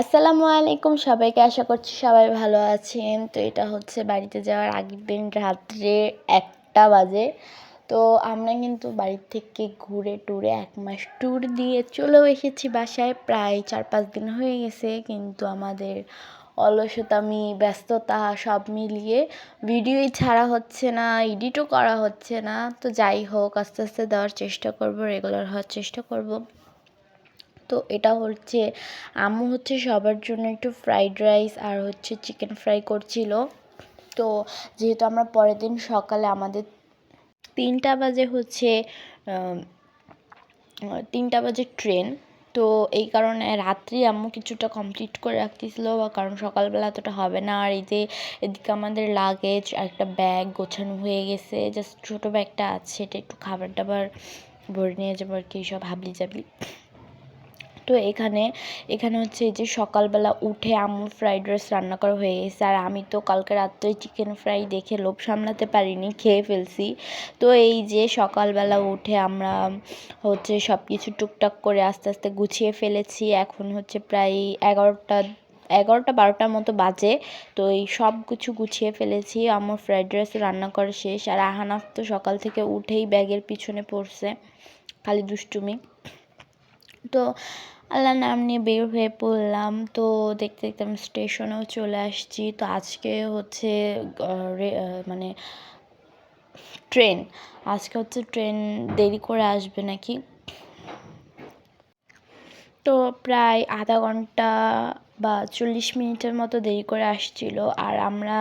আসসালামু আলাইকুম সবাইকে, আশা করছি সবাই ভালো আছেন। তো এটা হচ্ছে বাড়িতে যাওয়ার আগের দিন রাত্রে একটা বাজে। তো আমরা কিন্তু বাড়ির থেকে ঘুরে টুরে এক মাস ট্যুর দিয়ে চলেও এসেছি বাসায়। প্রায় চার পাঁচ দিন হয়ে গেছে, কিন্তু আমাদের অলসতামি, ব্যস্ততা সব মিলিয়ে ভিডিওই ছাড়া হচ্ছে না, এডিটও করা হচ্ছে না। তো যাই হোক, আস্তে আস্তে দেওয়ার চেষ্টা করব, রেগুলার হওয়ার চেষ্টা করব। তো এটা হচ্ছে, আম্মু হচ্ছে সবার জন্য একটু ফ্রাইড রাইস আর হচ্ছে চিকেন ফ্রাই করছিল। তো যেহেতু আমরা পরের দিন সকালে আমাদের তিনটা বাজে হচ্ছে তিনটা বাজে ট্রেন তো এই কারণে রাত্রি আম্মু কিছুটা কমপ্লিট করে রাখতেছিল কারণ সকালবেলা এতটা হবে না। আর এই যে এদিকে আমাদের লাগেজ আর একটা ব্যাগ গোছানো হয়ে গেছে জাস্ট ছোটো ব্যাগটা আছে, এটা একটু খাবার দাবার ভরে নিয়ে যাব আর কি, সব হাবলি জাবলি তো এখানে এখানে হচ্ছে এই যে সকালবেলা উঠে আম্মুর ফ্রাইড রাইস রান্না করা হয়ে গেছে। আর আমি তো কালকে রাত্রে চিকেন ফ্রাই দেখে লোভ সামলাতে পারিনি, খেয়ে ফেলছি। তো এই যে সকালবেলা উঠে আমরা হচ্ছে সব কিছু টুকটাক করে আস্তে আস্তে গুছিয়ে ফেলেছি। এখন হচ্ছে প্রায় এগারোটা এগারোটা বারোটার মতো বাজে। তো এই সব কিছু গুছিয়ে ফেলেছি আমার ফ্রাইড রাইস রান্না করা শেষ। আর আহানাফ তো সকাল থেকে উঠেই ব্যাগের পিছনে পড়ছে, খালি দুষ্টুমি। তো আল্লাহর নাম নিয়ে বের হয়ে পড়লাম। তো দেখতে দেখতে আমি স্টেশনেও চলে আসছি। তো আজকে হচ্ছে মানে ট্রেন। আজকে হচ্ছে ট্রেন দেরি করে আসবে নাকি? তো প্রায় আধা ঘণ্টা বা চল্লিশ মিনিটের মতো দেরি করে আসছিল। আর আমরা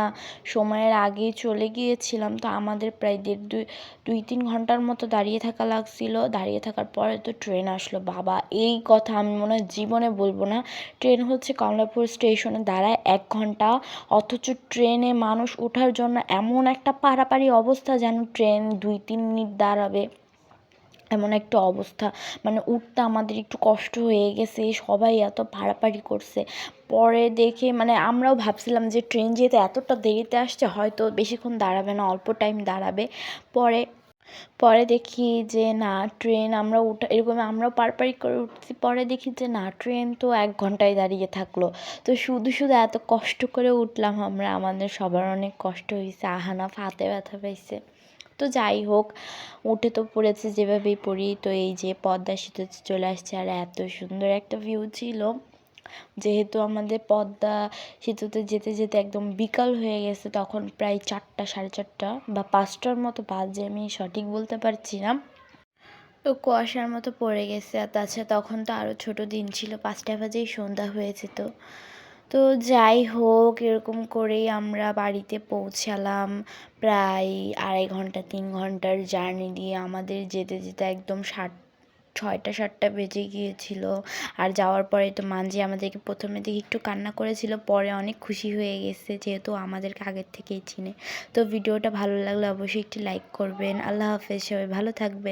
সময়ের আগেই চলে গিয়েছিলাম, তো আমাদের প্রায় দেড় দুই দুই তিন ঘণ্টার মতো দাঁড়িয়ে থাকা লাগছিল। দাঁড়িয়ে থাকার পরে তো ট্রেন আসলো। বাবা, এই কথা আমি মনে হয় জীবনে বলব না। ট্রেন হচ্ছে কমলাপুর স্টেশনে দাঁড়ায় এক ঘণ্টা, অথচ ট্রেনে মানুষ ওঠার জন্য এমন একটা পারাপারি অবস্থা যেন ট্রেন দুই, তিন মিনিট দাঁড়াবে। এমন একটা অবস্থা। মানে উঠতে আমাদের একটু কষ্ট হয়ে গেছে, সবাই এত ভাড়াপাড়ি করছে। পরে দেখে মানে আমরাও ভাবছিলাম যে ট্রেন যেহেতু এতটা দেরিতে আসছে, হয়তো বেশিক্ষণ দাঁড়াবে না, অল্প টাইম দাঁড়াবে। পরে পরে দেখি যে না ট্রেন আমরা উঠা, এরকম আমরাও পারপারি করে উঠছি। পরে দেখি যে না ট্রেন তো এক ঘন্টায় দাঁড়িয়ে থাকল। তো শুধু শুধু এত কষ্ট করে উঠলাম আমরা, আমাদের সবার অনেক কষ্ট হয়েছে আহানা ফাতে ব্যথা পাইছে। তো যাই হোক, উঠে তো পড়েছে যেভাবেই পড়ি। তো এই যে পদ্মা সেতুতে চলে আসছে আর এত সুন্দর একটা ভিউ ছিল। যেহেতু আমাদের পদ্মা সেতুতে যেতে যেতে একদম বিকাল হয়ে গেছে, তখন প্রায় চারটা, সাড়ে চারটা বা পাঁচটার মতো বাজে, আমি সঠিক বলতে পারছি না। তো কুয়াশার মতো পড়ে গেছে। আর তাছাড়া তখন তো আরও ছোটো দিন ছিল, পাঁচটা বাজেই সন্ধ্যা হয়েছে তো। তো যাই হোক, এরকম করেই আমরা বাড়িতে পৌঁছালাম। প্রায় আড়াই ঘণ্টা, তিন ঘণ্টার জার্নি দিয়ে আমাদের যেতে যেতে একদম সাত, ছয়টা, সাতটা বেজে গিয়েছিল। আর যাওয়ার পরে তো মানজি আমাদেরকে প্রথমে দিকে একটু কান্না করেছিল, পরে অনেক খুশি হয়ে গেছে যেহেতু আমাদেরকে আগের থেকেই চিনে। তো ভিডিওটা ভালো লাগলে অবশ্যই একটি লাইক করবেন। আল্লাহ হাফেজ, সবাই ভালো থাকবেন।